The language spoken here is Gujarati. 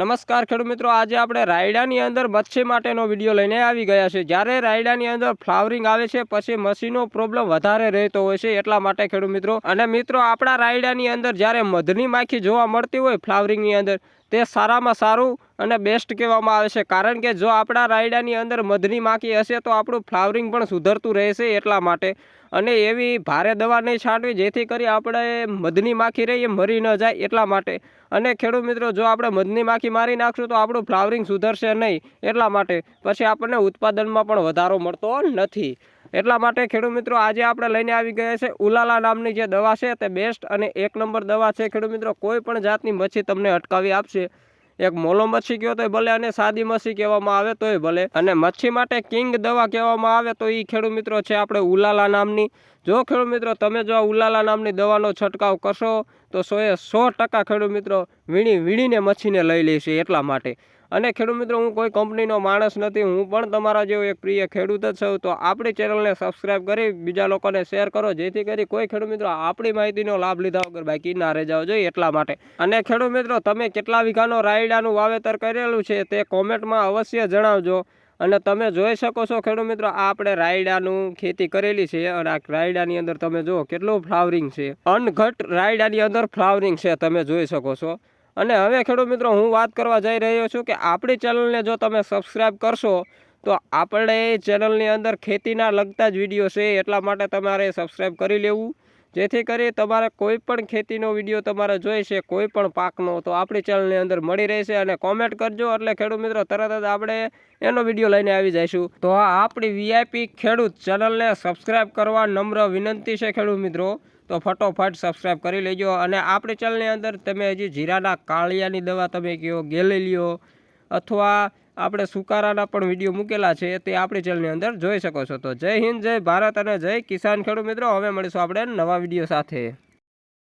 નમસ્કાર ખેડૂત મિત્રો, આજે આપણે રાયડાની અંદર મચ્છી માટેનો વીડિયો લઈને આવી ગયા છે. જ્યારે રાયડાની અંદર ફ્લાવરિંગ આવે છે, પછી મસીનો પ્રોબ્લેમ વધારે રહેતો હોય છે એટલા માટે ખેડૂત મિત્રો. અને મિત્રો, આપણા રાયડાની અંદર જ્યારે મધની માખી જોવા મળતી હોય ફ્લાવરિંગની અંદર તે સારામાં સારું અને બેસ્ટ કહેવામાં આવે છે. કારણ કે જો આપણા રાયડાની અંદર મધની માખી હશે તો આપણું ફ્લાવરિંગ પણ સુધરતું રહેશે એટલા માટે. અને એવી ભારે દવા નહીં છાંટવી જેથી કરી આપણે મધની માખી રહી એ મરી ન જાય એટલા માટે. અને ખેડૂત મિત્રો, જો આપણે મધની માખી મારી નાખશું તો આપણું ફ્લાવરિંગ સુધરશે નહીં એટલા માટે. પછી આપણને ઉત્પાદનમાં પણ વધારો મળતો નથી. એટલા માટે ખેડૂત મિત્રો, આજે આપણે લઈને આવી ગયા છે ઉલાલા નામની જે દવા છે તે બેસ્ટ અને એક નંબર દવા છે. ખેડૂત મિત્રો, કોઈ પણ જાતની મચ્છી તમને અટકાવી આપશે. એક મોલો મચ્છી કહો તોય ભલે અને સાદી મચ્છી કહેવામાં આવે તોય ભલે. અને મચ્છી માટે કિંગ દવા કહેવામાં આવે તો એ ખેડૂત મિત્રો છે આપણે ઉલાલા નામની. જો ખેડૂત મિત્રો, તમે જો આ ઉલાલા નામની દવાનો છંટકાવ કરશો તો સોએ સો ટકા ખેડૂત મિત્રો વીણી વીણીને મચ્છીને લઈ લેશે એટલા માટે. અને ખેડૂત મિત્રો, હું કોઈ કંપનીનો માણસ નથી, હું પણ તમારા જેવો એક પ્રિય ખેડૂત જ છું. તો આપણી ચેનલને સબસ્ક્રાઇબ કરી, બીજા લોકોને શેર કરો, જેથી કરી કોઈ ખેડૂત મિત્રો આપણી માહિતીનો લાભ લીધા વગર બાકી ના રહી જાવ જોઈએ એટલા માટે. અને ખેડૂત મિત્રો, તમે કેટલા વીઘાનો રાયડાનું વાવેતર કરેલું છે તે કોમેન્ટમાં અવશ્ય જણાવજો. અને તમે જોઈ શકો છો ખેડૂત મિત્રો, આ આપણે રાયડાનું ખેતી કરેલી છે અને આ રાયડાની અંદર તમે જુઓ કેટલું ફ્લાવરિંગ છે. અનઘટ રાયડાની અંદર ફ્લાવરિંગ છે, તમે જોઈ શકો છો. અને હવે ખેડૂત મિત્રો, હું વાત કરવા જઈ રહ્યો છું કે આપણી ચેનલને જો તમે સબસ્ક્રાઈબ કરશો, તો આપણે ચેનલની અંદર ખેતીના લગતા જ વીડિયો છે, એટલા માટે તમારે સબસ્ક્રાઈબ કરી લેવું. જેથી કરી તમારે કોઈ પણ ખેતીનો વીડિયો તમારે જોઈશે કોઈ પણ પાકનો, તો આપણી ચેનલની અંદર મળી રહેશે અને કોમેન્ટ કરજો. એટલે ખેડૂત મિત્રો, તરત જ આપણે એનો વીડિયો લઈને આવી જઈશું. તો આ આપણી વીઆઈપી ખેડૂત ચેનલને સબસ્ક્રાઈબ કરવા નમ્ર વિનંતી છે ખેડૂત મિત્રો. તો ફટોફટ સબસ્ક્રાઈબ કરી લેજો. અને આપણી ચેનલની અંદર તમે હજી જીરાના કાળિયાની દવા તમે કહો ગેલેલીઓ અથવા આપણે સુકારાના પણ વીડિયો મૂકેલા છે તે આપણી ચેનલની અંદર જોઈ શકો છો. તો જય હિન્દ, જય ભારત અને જય કિસાન ખેડૂત મિત્રો. હવે મળીશું આપણે નવા વીડિયો સાથે.